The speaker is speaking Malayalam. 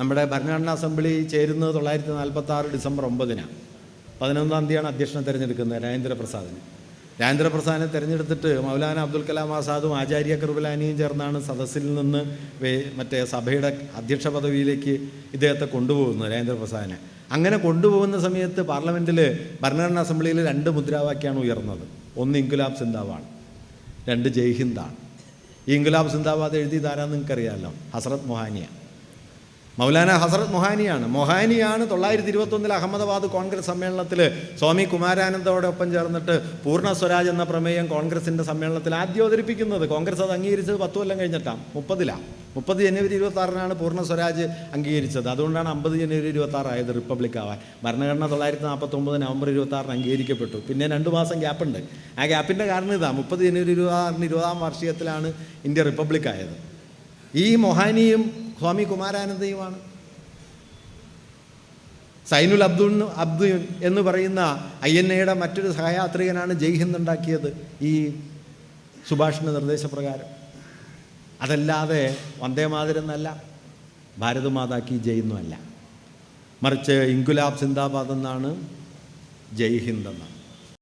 നമ്മുടെ ഭരണഘടനാ അസംബ്ലി ചേരുന്നത് തൊള്ളായിരത്തി നാൽപ്പത്തി ആറ് ഡിസംബർ ഒമ്പതിനാണ് പതിനൊന്നാം തീയതിയാണ് അധ്യക്ഷനെ തിരഞ്ഞെടുക്കുന്നത് രാജേന്ദ്രപ്രസാദിന്. രാജേന്ദ്രപ്രസാദിനെ തിരഞ്ഞെടുത്തിട്ട് മൗലാന അബ്ദുൽ കലാം ആസാദും ആചാര്യ കൃപലാനിയും ചേർന്നാണ് സദസ്സിൽ നിന്ന് മറ്റേ സഭയുടെ അധ്യക്ഷ പദവിയിലേക്ക് ഇദ്ദേഹത്തെ കൊണ്ടുപോകുന്നത് രാജേന്ദ്രപ്രസാദിനെ. അങ്ങനെ കൊണ്ടുപോകുന്ന സമയത്ത് പാർലമെന്റിൽ ഭരണഘടനാ അസംബ്ലിയിൽ രണ്ട് മുദ്രാവാക്യമാണ് ഉയർന്നത്. ഒന്ന് ഇൻകുലാബ് സിന്ദാബാണ് രണ്ട് ജയ്ഹിന്ദാണ് ഈ ഇൻകുലാബ് സിന്ദാബാദ് എഴുതിയതാരാന്ന് നിങ്ങൾക്കറിയാമല്ലോ ഹസ്രത് മൊഹാനിയ. മൗലാന ഹസരത് മൊഹാനിയാണ്. മൊഹാനിയാണ് തൊള്ളായിരത്തി ഇരുപത്തൊന്നിൽ അഹമ്മദാബാദ് കോൺഗ്രസ് സമ്മേളനത്തിൽ സ്വാമി കുമാരാനന്ദോടൊപ്പം ചേർന്നിട്ട് പൂർണ സ്വരാജ് എന്ന പ്രമേയം കോൺഗ്രസിന്റെ സമ്മേളനത്തിൽ ആദ്യം അവതരിപ്പിക്കുന്നത്. കോൺഗ്രസ് അത് അംഗീകരിച്ചത് പത്ത് കൊല്ലം കഴിഞ്ഞിട്ടാണ് മുപ്പതിലാണ് മുപ്പത് ജനുവരി ഇരുപത്തി ആറിനാണ് പൂർണ സ്വരാജ് അംഗീകരിച്ചത്. അതുകൊണ്ടാണ് അമ്പത് ജനുവരി ഇരുപത്തി ആറായത് റിപ്പബ്ലിക് ആവാൻ. ഭരണഘടന തൊള്ളായിരത്തി നാൽപ്പത്തൊമ്പത് നവംബർ ഇരുപത്തി ആറിന് അംഗീകരിക്കപ്പെട്ടു. പിന്നെ രണ്ട് മാസം ഗ്യാപ്പുണ്ട്. ആ ഗ്യാപ്പിന്റെ കാരണം ഇതാണ് മുപ്പത് ജനുവരി ഇരുപത്തി ആറിന് ഇരുപതാം വാർഷികത്തിലാണ് ഇന്ത്യ റിപ്പബ്ലിക് ആയത്. ഈ മൊഹാനിയും സ്വാമി കുമാരാനന്ദയുമാണ് സൈനുൽ അബ്ദുൽ അബ്ദുൽ എന്ന് പറയുന്ന ഐ എൻ എയുടെ മറ്റൊരു സഹയാത്രികനാണ് ജയ്ഹിന്ദ് ഉണ്ടാക്കിയത് ഈ സുഭാഷിന്റെ നിർദ്ദേശപ്രകാരം. അതല്ലാതെ വന്ദേ മാതിരെന്നല്ല ഭാരതമാതാ കി ജയ് മറിച്ച് ഇൻകുലാബ് സിന്ദാബാദ് എന്നാണ് ജയ്ഹിന്ദ് എന്നാണ്.